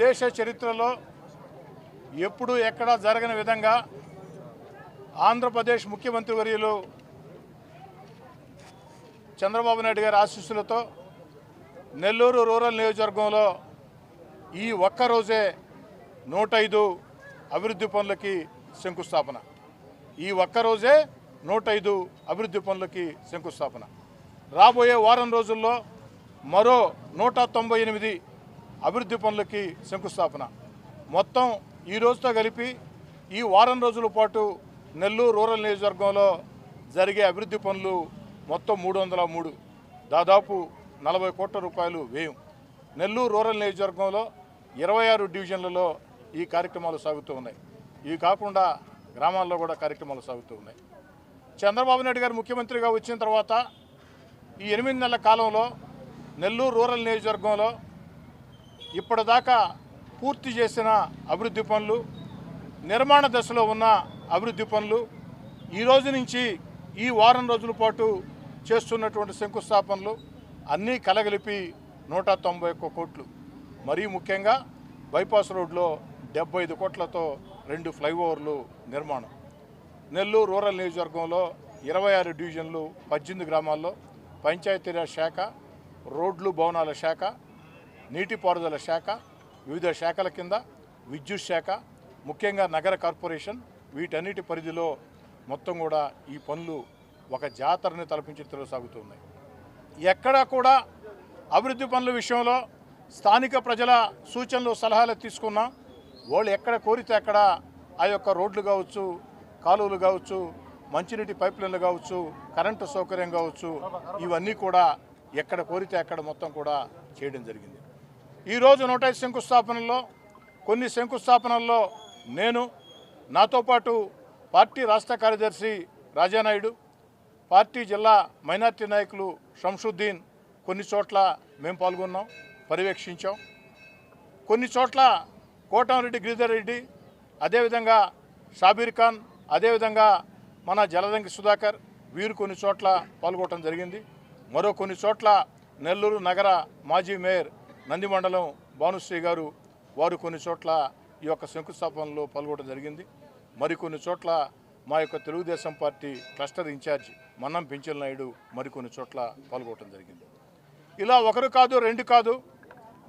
దేశ చరిత్రలో ఎప్పుడు ఎక్కడా జరగని విధంగా ఆంధ్రప్రదేశ్ ముఖ్యమంత్రి వర్యులు చంద్రబాబు నాయుడు గారి ఆశీస్సులతో నెల్లూరు రూరల్ నియోజకవర్గంలో ఈ ఒక్క రోజే నూట ఐదు అభివృద్ధి పనులకి శంకుస్థాపన. ఈ ఒక్క రోజే నూట ఐదు అభివృద్ధి పనులకి శంకుస్థాపన. రాబోయే వారం రోజుల్లో మరో నూట తొంభై ఎనిమిది అభివృద్ధి పనులకి శంకుస్థాపన. మొత్తం ఈ రోజుతో కలిపి ఈ వారం రోజుల పాటు నెల్లూరు రూరల్ నియోజకవర్గంలో జరిగే అభివృద్ధి పనులు మొత్తం మూడు వందల మూడు. దాదాపు నలభై కోట్ల రూపాయలు వ్యయం. నెల్లూరు రూరల్ నియోజకవర్గంలో ఇరవై ఆరు డివిజన్లలో ఈ కార్యక్రమాలు సాగుతూ ఉన్నాయి. ఇవి కాకుండా గ్రామాల్లో కూడా కార్యక్రమాలు సాగుతూ ఉన్నాయి. చంద్రబాబు నాయుడు గారు ముఖ్యమంత్రిగా వచ్చిన తర్వాత ఈ ఎనిమిది నెలల కాలంలో నెల్లూరు రూరల్ నియోజకవర్గంలో ఇప్పటిదాకా పూర్తి చేసిన అభివృద్ధి పనులు నిర్మాణ దశలో ఉన్న అభివృద్ధి పనులు ఈ రోజు నుంచి ఈ వారం రోజుల పాటు చేస్తున్నటువంటి శంకుస్థాపనలు అన్నీ కలగలిపి నూట తొంభై ఒక్క కోట్లు. మరీ ముఖ్యంగా బైపాస్ రోడ్లో డెబ్బై ఐదు కోట్లతో రెండు ఫ్లైఓవర్లు నిర్మాణం. నెల్లూరు రూరల్ నియోజకవర్గంలో ఇరవై ఆరు డివిజన్లు పద్దెనిమిది గ్రామాల్లో పంచాయతీరాజ్ శాఖ రోడ్లు భవనాల శాఖ నీటిపారుదల శాఖ వివిధ శాఖల కింద విద్యుత్ శాఖ ముఖ్యంగా నగర కార్పొరేషన్ వీటన్నిటి పరిధిలో మొత్తం కూడా ఈ పనులు ఒక జాతరని తలపించి సాగుతున్నాయి ఎక్కడా కూడా అభివృద్ధి పనుల విషయంలో స్థానిక ప్రజల సూచనలు సలహాలు తీసుకున్నాం వాళ్ళు ఎక్కడ కోరితే అక్కడ ఆ యొక్క రోడ్లు కావచ్చు కాలువలు కావచ్చు మంచినీటి పైప్లైన్లు కావచ్చు కరెంటు సౌకర్యం కావచ్చు ఇవన్నీ కూడా ఎక్కడ కోరితే అక్కడ మొత్తం కూడా చేయడం జరిగింది. ఈరోజు నూట ఐదు శంకుస్థాపనల్లో కొన్ని శంకుస్థాపనల్లో నేను నాతో పాటు పార్టీ రాష్ట్ర కార్యదర్శి రాజానాయుడు పార్టీ జిల్లా మైనార్టీ నాయకులు షంషుద్దీన్ కొన్ని చోట్ల మేము పాల్గొన్నాం పర్యవేక్షించాం. కొన్ని చోట్ల కోటంరెడ్డి గిరిధర్ రెడ్డి అదేవిధంగా షాబీర్ ఖాన్ అదేవిధంగా మన జలదంకి సుధాకర్ వీరు కొన్ని చోట్ల పాల్గొనడం జరిగింది. మరో కొన్ని చోట్ల నెల్లూరు నగర మాజీ మేయర్ నంది మండలం భానుశ్రీ గారు వారు కొన్ని చోట్ల ఈ యొక్క శంకుస్థాపనలో పాల్గొనడం జరిగింది. మరికొన్ని చోట్ల మా యొక్క Telugu Desam party cluster incharge Mannam Penchala Naidu మరికొన్ని చోట్ల పాల్గొనడం జరిగింది. ఇలా ఒకరు కాదు రెండు కాదు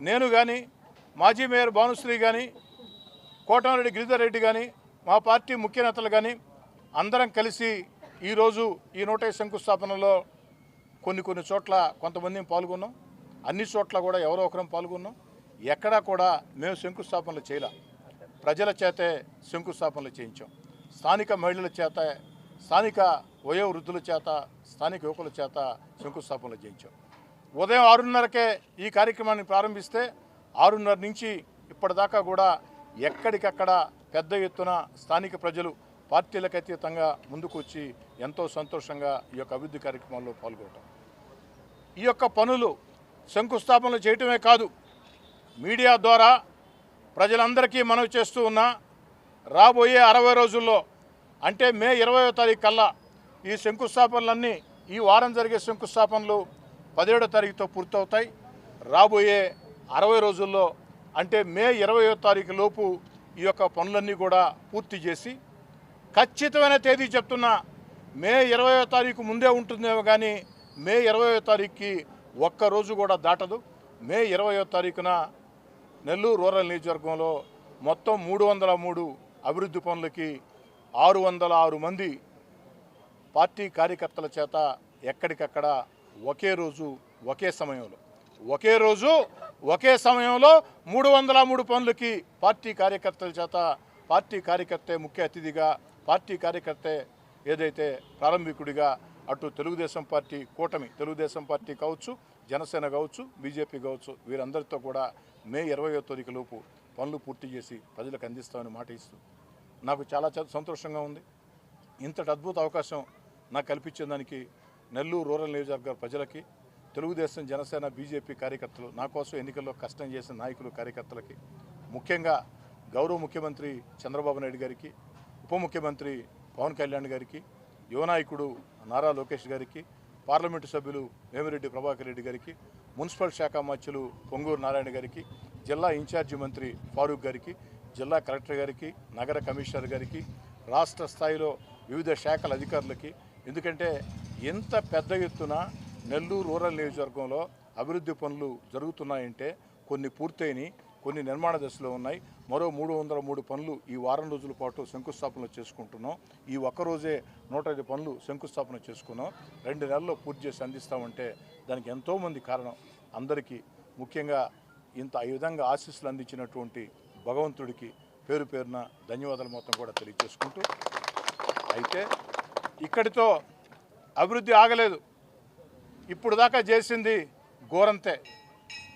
నేను కానీ మాజీ మేయర్ భానుశ్రీ కానీ కోటమరెడ్డి గిరిధర్ రెడ్డి కానీ మా పార్టీ ముఖ్య నేతలు కానీ అందరం కలిసి ఈరోజు ఈ నూట శంకుస్థాపనలో కొన్ని కొన్ని చోట్ల కొంతమంది పాల్గొన్నాం. అన్ని చోట్ల కూడా ఎవరో ఒకరం పాల్గొన్నాం. ఎక్కడా కూడా మేము శంకుస్థాపనలు చేయలే. ప్రజల చేతే శంకుస్థాపనలు చేయించాం. స్థానిక మహిళల చేత స్థానిక వయో వృద్ధుల చేత స్థానిక యువకుల చేత శంకుస్థాపనలు చేయించాం. ఉదయం ఆరున్నరకే ఈ కార్యక్రమాన్ని ప్రారంభిస్తే ఆరున్నర నుంచి ఇప్పటిదాకా కూడా ఎక్కడికక్కడ పెద్ద ఎత్తున స్థానిక ప్రజలు పార్టీలకు అతీతంగా ముందుకు వచ్చి ఎంతో సంతోషంగా ఈ యొక్క అభివృద్ధి కార్యక్రమాల్లో పాల్గొనటం. ఈ యొక్క పనులు శంకుస్థాపనలు చేయటమే కాదు మీడియా ద్వారా ప్రజలందరికీ మనవి చేస్తూ ఉన్నా రాబోయే అరవై రోజుల్లో అంటే మే ఇరవయో తారీఖు కల్లా ఈ శంకుస్థాపనలన్నీ ఈ వారం జరిగే శంకుస్థాపనలు పదిహేడో తారీఖుతో పూర్తవుతాయి. రాబోయే అరవై రోజుల్లో అంటే మే ఇరవయో తారీఖు లోపు ఈ యొక్క పనులన్నీ కూడా పూర్తి చేసి ఖచ్చితమైన తేదీ చెప్తున్నా మే ఇరవయో తారీఖు ముందే ఉంటుందేమో కానీ మే ఇరవయో తారీఖుకి ఒక్క రోజు కూడా దాటదు. మే ఇరవయో తారీఖున నెల్లూరు రూరల్ నియోజకవర్గంలో మొత్తం మూడు వందల మూడు అభివృద్ధి పనులకి ఆరు వందల ఆరు మంది పార్టీ కార్యకర్తల చేత ఎక్కడికక్కడ ఒకే రోజు ఒకే సమయంలో. ఒకే రోజు ఒకే సమయంలో మూడు వందల మూడు పనులకి పార్టీ కార్యకర్తల చేత పార్టీ కార్యకర్తే ముఖ్య అతిథిగా పార్టీ కార్యకర్తే ఏదైతే ప్రారంభికుడిగా అటు తెలుగుదేశం పార్టీ కూటమి తెలుగుదేశం పార్టీ కావచ్చు జనసేన కావచ్చు బీజేపీ కావచ్చు వీరందరితో కూడా మే ఇరవయో తారీఖు లోపు పనులు పూర్తి చేసి ప్రజలకు అందిస్తామని మాట ఇస్తూ నాకు చాలా సంతోషంగా ఉంది. ఇంతటి అద్భుత అవకాశం నాకు కల్పించిన దానికి నెల్లూరు రూరల్ నియోజకవర్గ ప్రజలకి తెలుగుదేశం జనసేన బీజేపీ కార్యకర్తలు నా కోసం ఎన్నికల్లో కష్టం చేసిన నాయకులు కార్యకర్తలకి ముఖ్యంగా గౌరవ ముఖ్యమంత్రి చంద్రబాబు నాయుడు గారికి ఉప ముఖ్యమంత్రి పవన్ కళ్యాణ్ గారికి యువనాయకుడు నారా లోకేష్ గారికి పార్లమెంటు సభ్యులు వేమిరెడ్డి ప్రభాకర్ రెడ్డి గారికి మున్సిపల్ శాఖ మధ్యులు పొంగూరు నారాయణ గారికి జిల్లా ఇన్ఛార్జి మంత్రి ఫారూక్ గారికి జిల్లా కలెక్టర్ గారికి నగర కమిషనర్ గారికి రాష్ట్ర స్థాయిలో వివిధ శాఖల అధికారులకి. ఎందుకంటే ఎంత పెద్ద ఎత్తున నెల్లూరు రూరల్ నియోజకవర్గంలో అభివృద్ధి పనులు జరుగుతున్నాయంటే కొన్ని పూర్తయినాయి కొన్ని నిర్మాణ దశలో ఉన్నాయి. మరో మూడు వందల మూడు పనులు ఈ వారం రోజుల పాటు శంకుస్థాపన చేసుకుంటున్నాం. ఈ ఒక్క రోజే నూట ఐదు పనులు శంకుస్థాపన చేసుకున్నాం. రెండు నెలల్లో పూర్తి చేసి అందిస్తామంటే దానికి ఎంతోమంది కారణం. అందరికీ ముఖ్యంగా ఇంత ఈ విధంగా ఆశీస్సులు అందించినటువంటి భగవంతుడికి పేరు పేరున ధన్యవాదాలు మొత్తం కూడా తెలియజేసుకుంటూ అయితే ఇక్కడితో అభివృద్ధి ఆగలేదు. ఇప్పుడు దాకా చేసింది గోరంతే.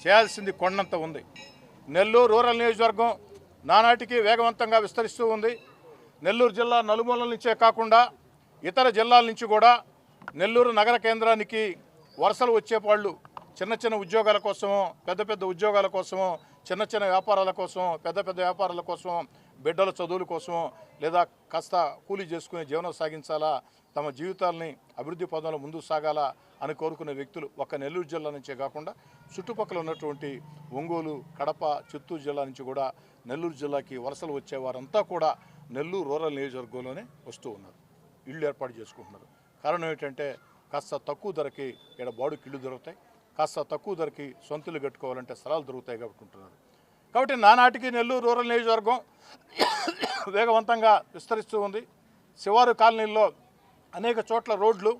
చేయాల్సింది కొండంత ఉంది. నెల్లూరు రూరల్ నియోజకవర్గం నానాటికి వేగవంతంగా విస్తరిస్తూ ఉంది. నెల్లూరు జిల్లా నలుమూలల నుంచే కాకుండా ఇతర జిల్లాల నుంచి కూడా నెల్లూరు నగర కేంద్రానికి వరుసలు వచ్చేవాళ్ళు చిన్న చిన్న ఉద్యోగాల కోసమో పెద్ద పెద్ద ఉద్యోగాల కోసమో చిన్న చిన్న వ్యాపారాల కోసమో పెద్ద పెద్ద వ్యాపారాల కోసమో బిడ్డల చదువుల కోసమో లేదా కాస్త కూలీ చేసుకుని జీవనం సాగించాలా? తమ జీవితాలని అభివృద్ధి పదంలో ముందుకు సాగాలా అని కోరుకునే వ్యక్తులు ఒక్క నెల్లూరు జిల్లా నుంచే కాకుండా చుట్టుపక్కల ఉన్నటువంటి ఒంగోలు కడప చిత్తూరు జిల్లా నుంచి కూడా నెల్లూరు జిల్లాకి వలసలు వచ్చేవారంతా కూడా నెల్లూరు రూరల్ నియోజకవర్గంలోనే వస్తూ ఉన్నారు. ఇళ్ళు ఏర్పాటు చేసుకుంటున్నారు. కారణం ఏంటంటే కాస్త తక్కువ ధరకి ఇక్కడ బాడుకి ఇళ్ళు దొరుకుతాయి. కాస్త తక్కువ ధరకి సొంతలు కట్టుకోవాలంటే స్థలాలు దొరుకుతాయి కాబట్టి ఉంటున్నారు. కాబట్టి నానాటికి నెల్లూరు రూరల్ నియోజకవర్గం వేగవంతంగా విస్తరిస్తూ ఉంది. శివారు కాలనీల్లో అనేక చోట్ల రోడ్లు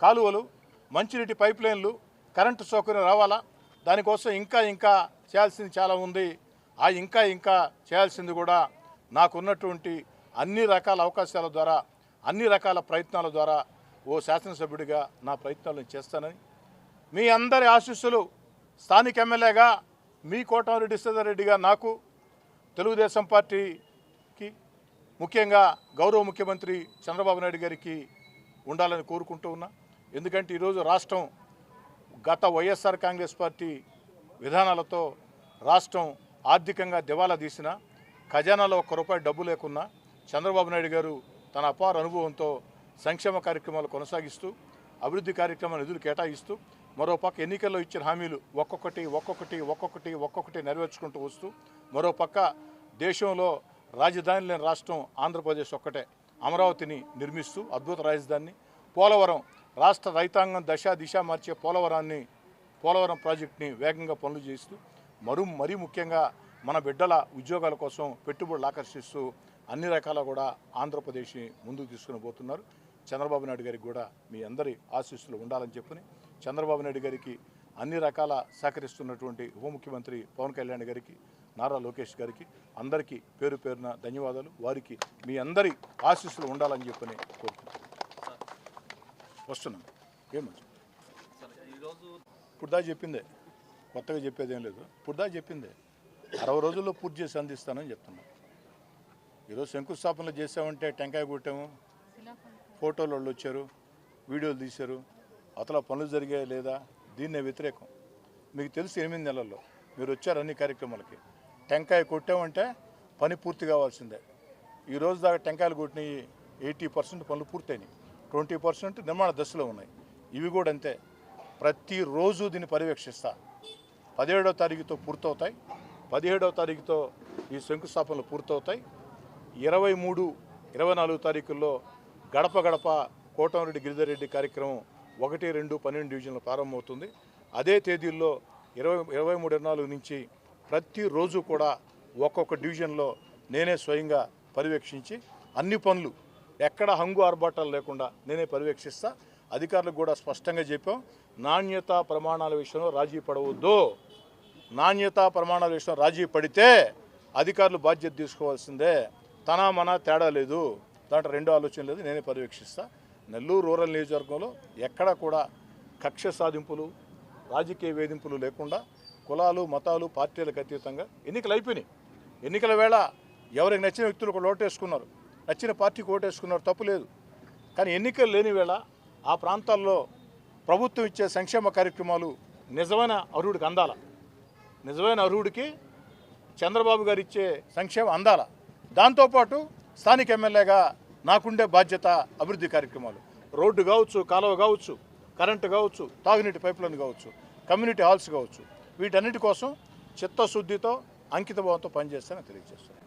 కాలువలు మంచినీటి పైప్ లైన్లు కరెంటు సౌకర్యం రావాలా? దానికోసం ఇంకా ఇంకా చేయాల్సింది చాలా ఉంది. ఆ ఇంకా ఇంకా చేయాల్సింది కూడా నాకున్నటువంటి అన్ని రకాల అవకాశాల ద్వారా అన్ని రకాల ప్రయత్నాల ద్వారా ఓ శాసనసభ్యుడిగా నా ప్రయత్నాలను చేస్తానని మీ అందరి ఆశీస్సులు స్థానిక ఎమ్మెల్యేగా మీ కోటమిరెడ్డి రెడ్డిగా నాకు తెలుగుదేశం పార్టీకి ముఖ్యంగా గౌరవ ముఖ్యమంత్రి చంద్రబాబు నాయుడు గారికి ఉండాలని కోరుకుంటూ ఉన్నా. ఎందుకంటే ఈరోజు రాష్ట్రం గత వైఎస్ఆర్ కాంగ్రెస్ పార్టీ విధానాలతో రాష్ట్రం ఆర్థికంగా దివాలా తీసిన ఖజానాలో ఒక్క రూపాయి డబ్బు లేకున్నా చంద్రబాబు నాయుడు గారు తన అపార అనుభవంతో సంక్షేమ కార్యక్రమాలు కొనసాగిస్తూ అభివృద్ధి కార్యక్రమాల నిధులు కేటాయిస్తూ మరోపక్క ఎన్నికల్లో ఇచ్చిన హామీలు ఒక్కొక్కటి ఒక్కొక్కటి ఒక్కొక్కటి ఒక్కొక్కటి నెరవేర్చుకుంటూ వస్తూ మరోపక్క దేశంలో రాజధాని లేని రాష్ట్రం ఆంధ్రప్రదేశ్ ఒక్కటే. అమరావతిని నిర్మిస్తూ అద్భుత రాజధానిని పోలవరం రాష్ట్ర రైతాంగం దశ దిశ మార్చే పోలవరాన్ని పోలవరం ప్రాజెక్టుని వేగంగా పనులు చేస్తూ మరూ మరీ ముఖ్యంగా మన బిడ్డల ఉద్యోగాల కోసం పెట్టుబడులు ఆకర్షిస్తూ అన్ని రకాల కూడా ఆంధ్రప్రదేశ్ని ముందుకు తీసుకుని పోతున్నారు. చంద్రబాబు నాయుడు గారికి కూడా మీ అందరి ఆశీస్సులు ఉండాలని చెప్పని చంద్రబాబు నాయుడు గారికి అన్ని రకాల సహకరిస్తున్నటువంటి ఉప ముఖ్యమంత్రి పవన్ కళ్యాణ్ గారికి నారా లోకేష్ గారికి అందరికీ పేరు పేరున ధన్యవాదాలు. వారికి మీ అందరి ఆశీస్సులు ఉండాలని చెప్పని కోరుకుంటున్నాను. వస్తున్నాను. ఏమని ఇప్పుడు దా చెప్పిందే. కొత్తగా చెప్పేది ఏం లేదు. ఇప్పుడు దా చెప్పిందే. అరవై రోజుల్లో పూర్తి చేసి అందిస్తానని చెప్తున్నా. ఈరోజు శంకుస్థాపనలు చేసామంటే టెంకాయ కొట్టాము. ఫోటోలు వాళ్ళు వచ్చారు. వీడియోలు తీశారు. అతల పనులు జరిగాయి లేదా? దీన్నే వ్యతిరేకం. మీకు తెలుసు ఎనిమిది నెలల్లో. మీరు వచ్చారు అన్ని కార్యక్రమాలకి. టెంకాయ కొట్టామంటే పని పూర్తి కావాల్సిందే. ఈ రోజు దాకా టెంకాయలు కొట్టినవి ఎయిటీ పర్సెంట్ పనులు పూర్తయినాయి. ట్వంటీ పర్సెంట్ నిర్మాణ దశలో ఉన్నాయి. ఇవి కూడా అంతే. ప్రతిరోజు దీన్ని పర్యవేక్షిస్తా. పదిహేడవ తారీఖుతో పూర్తవుతాయి. పదిహేడవ తారీఖుతో ఈ శంకుస్థాపనలు పూర్తవుతాయి. ఇరవై మూడు ఇరవై నాలుగు తారీఖుల్లో గడప గడప కోటమిరెడ్డి గిరిధర్రెడ్డి కార్యక్రమం ఒకటి రెండు పన్నెండు డివిజన్లు ప్రారంభమవుతుంది. అదే తేదీల్లో ఇరవై ఇరవై మూడు ఇరవై నాలుగు నుంచి ప్రతిరోజు కూడా ఒక్కొక్క డివిజన్లో నేనే స్వయంగా పర్యవేక్షించి అన్ని పనులు ఎక్కడ హంగు ఆర్భాటాలు లేకుండా నేనే పర్యవేక్షిస్తా. అధికారులకు కూడా స్పష్టంగా చెప్పాం. నాణ్యత ప్రమాణాల విషయంలో రాజీ పడవద్దు. నాణ్యత ప్రమాణాల విషయంలో రాజీ పడితే అధికారులు బాధ్యత తీసుకోవాల్సిందే. తన మన తేడా లేదు. దాంట్లో రెండో ఆలోచన లేదు. నేనే పర్యవేక్షిస్తా. నెల్లూరు రూరల్ నియోజకవర్గంలో ఎక్కడ కూడా కక్ష సాధింపులు రాజకీయ వేధింపులు లేకుండా కులాలు మతాలు పార్టీలకు అతీతంగా ఎన్నికలు అయిపోయినాయి. ఎన్నికల వేళ ఎవరికి నచ్చిన వ్యక్తులు ఒక ఓటేసుకున్నారు. నచ్చిన పార్టీకి ఓటేసుకున్నారు తప్పు లేదు. కానీ ఎన్నికలు లేని వేళ ఆ ప్రాంతాల్లో ప్రభుత్వం ఇచ్చే సంక్షేమ కార్యక్రమాలు నిజమైన అర్హుడికి అందాల? నిజమైన అర్హుడికి చంద్రబాబు గారు ఇచ్చే సంక్షేమం అందాల? దాంతోపాటు స్థానిక ఎమ్మెల్యేగా నాకుండే బాధ్యత అభివృద్ధి కార్యక్రమాలు. రోడ్డు కావచ్చు కాలువ కావచ్చు కరెంటు కావచ్చు తాగునీటి పైపులైన్ కావచ్చు కమ్యూనిటీ హాల్స్ కావచ్చు వీటన్నిటి కోసం చిత్తశుద్ధితో అంకితభావంతో పనిచేస్తానని తెలియజేస్తున్నాను.